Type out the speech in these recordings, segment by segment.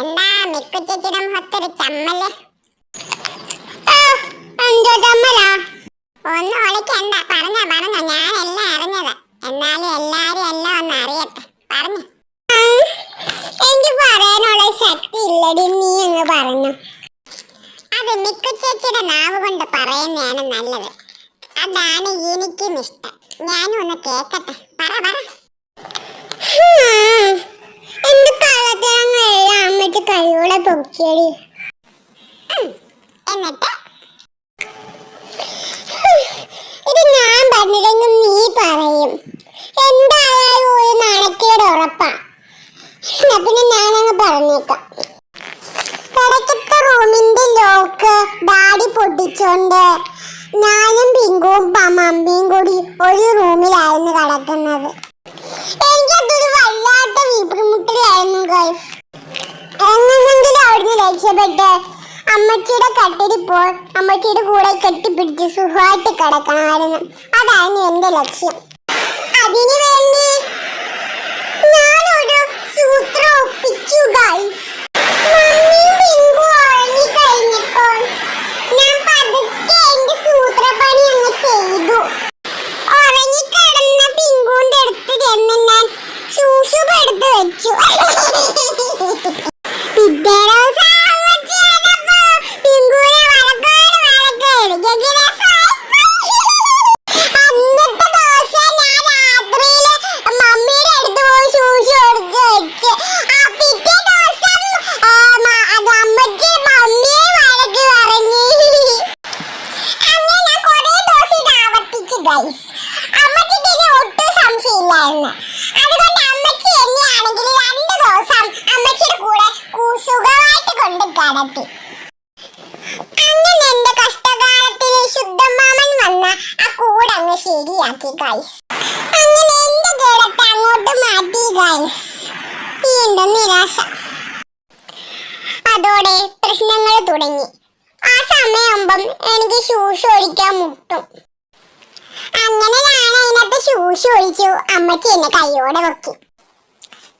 എന്താ മിക്കുച്ചേച്ചിയുടെ മുഖത്തൊരു ചമ്മൽ? ഒന്നും ഒളിക്കണ്ട. പറഞ്ഞ പറഞ്ഞ. ഞാൻ എല്ലാം അറിഞ്ഞത്. എന്നാലും എല്ലാരും എല്ലാം ഒന്ന് അറിയട്ടെ. പറഞ്ഞു. എനിക്ക് പറയാനുള്ള ശക്തി ഇല്ലടി നീ അങ്ങ് പറഞ്ഞു. അത് മിക്കുച്ചേച്ചിയുടെ നാവ് കൊണ്ട് പറയുന്നതാണ് നല്ലത്. അതാണ് എനിക്കും ഇഷ്ടം. ഞാനും ഒന്ന് കേക്കട്ടെ. പറ പറ എന്ത് കള്ളത്തിനങ്ങെല്ലാം അമ്മച്ച് പൊക്കിയടി എന്നിട്ട്? ഇത് ഞാൻ പറഞ്ഞില്ലെങ്കിൽ നീ പറയും. എന്തായാലും ഒരു നാണക്കേട് ഉറപ്പാ. എന്നാ പിന്നെ ഞാനങ്ങ് പറഞ്ഞേക്കാം. കിടക്കത്തെ റൂമിന്റെ ലോക്ക് ഡാഡി പൊട്ടിച്ചോണ്ട് ഞാനും പിങ്കും മമ്മിയും കൂടി ഒരു റൂമിലായിരുന്നു കിടക്കുന്നത്. എനിക്കതൊരു വല്ലാത്ത വീപ്പുമുട്ടലായിരുന്നു ഗൈസ് എങ്ങനെങ്കിലും രക്ഷപ്പെട്ട് അമ്മച്ചിയുടെ കട്ടിടി പോയി അമ്മച്ചിയുടെ കൂടെ കെട്ടിപ്പിടിച്ച് സുഖമായിട്ട് കിടക്കണമായിരുന്നു. അതായിരുന്നു എന്റെ ലക്ഷ്യം. അതിനു വേണ്ടി ഞാനൊരു സൂത്രം ഒപ്പിച്ചു ഗൈസ് ഒട്ടും അതുകൊണ്ട് അമ്മച്ചി എന്നെയാണെങ്കിൽ രണ്ട് ദിവസം അമ്മച്ചിയുടെ കൂടെ സുഖമായിട്ട് കൊണ്ട് കടത്തി. അങ്ങനെ എന്റെ കഷ്ടകാലത്തിന് ശുദ്ധമാമൻ വന്ന ആ കൂടങ്ങ് ശരിയാക്കി ഗൈസ് അങ്ങനെ എന്റെ കിടത്ത് അങ്ങോട്ട് മാറ്റി ഗൈസ് വീണ്ടും നിരാശ. അതോടെ പ്രശ്നങ്ങൾ തുടങ്ങി. ആ സമയമാകുമ്പം എനിക്ക് ഷൂസ് ഒഴിക്കാൻ മുട്ടും. അങ്ങനെ അതിനകത്ത് ഷൂസ് ഒഴിച്ചു. അമ്മച്ചി എന്നെ കൈയോടെ വെക്കി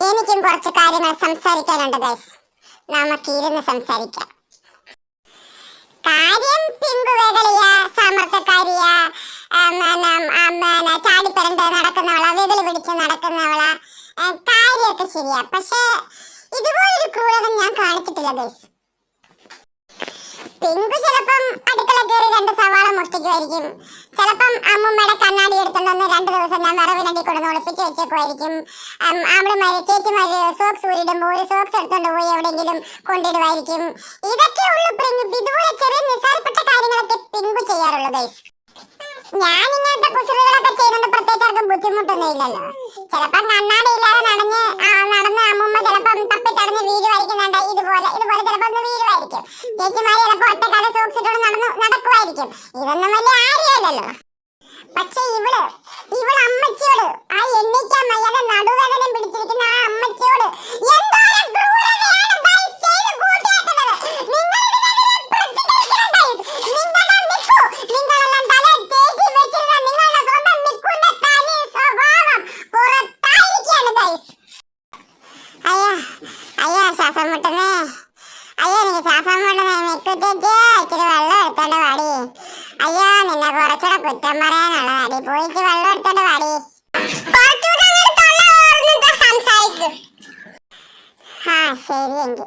എനിക്കും കുറച്ച് കാര്യങ്ങൾ സംസാരിക്കാനുണ്ട് ഗൈസ് നമുക്ക് ഇരുന്ന് സംസാരിക്കാം. കാര്യം പിങ്കുവേകളിയ സമർത്ഥക്കാരിയ ചാടിപ്പരണ്ട് നടക്കുന്നവള വെകിളി പിടിച്ച് നടക്കുന്നവള. കാര്യമൊക്കെ ശരിയാ. പക്ഷേ ഇതുപോലൊരു ക്രൂരത ഞാൻ കാണിച്ചിട്ടില്ല ഗൈസ് പിങ്കു ചിലപ്പം അടുക്കള കയറി രണ്ട് സവാള മുട്ടിക്കുമായിരിക്കും ചിലപ്പം അമ്മുമ്മയുടെ കണ്ണാടി എടുത്തുകൊണ്ടൊന്ന് രണ്ട് ദിവസം ഞാൻ വറവിനടി കൊടുന്ന് ഒളിപ്പിച്ച് വെച്ചേക്കുമായിരിക്കും. അവളുമാര് ചേച്ചിമാര് സോക്സ് ഊരിടുമ്പോൾ ഒരു സോക്സ് എടുത്തുകൊണ്ട് പോയി എവിടെയെങ്കിലും കൊണ്ടിടുമായിരിക്കും. ഇതൊക്കെ ഉള്ളു പിങ്കു ഇതുപോലെ ചെറിയ നിസ്സാരപ്പെട്ട കാര്യങ്ങളൊക്കെ പിങ്കു ചെയ്യാറുള്ളൂ ഗൈസ് ഞാൻ ഇങ്ങനത്തെ കുസൃതികളൊക്കെ ചെയ്യുന്നുണ്ട് പ്രത്യേകിച്ച് ആർക്കും ബുദ്ധിമുട്ടൊന്നും ഇല്ലല്ലോ. ചിലപ്പം കണ്ണാടി ചേച്ചിമാര് ചിലപ്പോൾ ഒറ്റക്കാല സോക്സ് നടന്നു നടക്കുമായിരിക്കും ഇതൊന്നും വലിയ ആര്യല്ലല്ലോ ചേച്ചി ഇച്ചിരി വെള്ളം എടുത്തോണ്ട് വാടി. അയ്യോ നിന്നെ കുറച്ചുകൂടെ കുറ്റം പറയാനുള്ളതാടി പോയിട്ട് വെള്ളം എടുത്തോണ്ട് വാടി. ആ ശരി എങ്കിൽ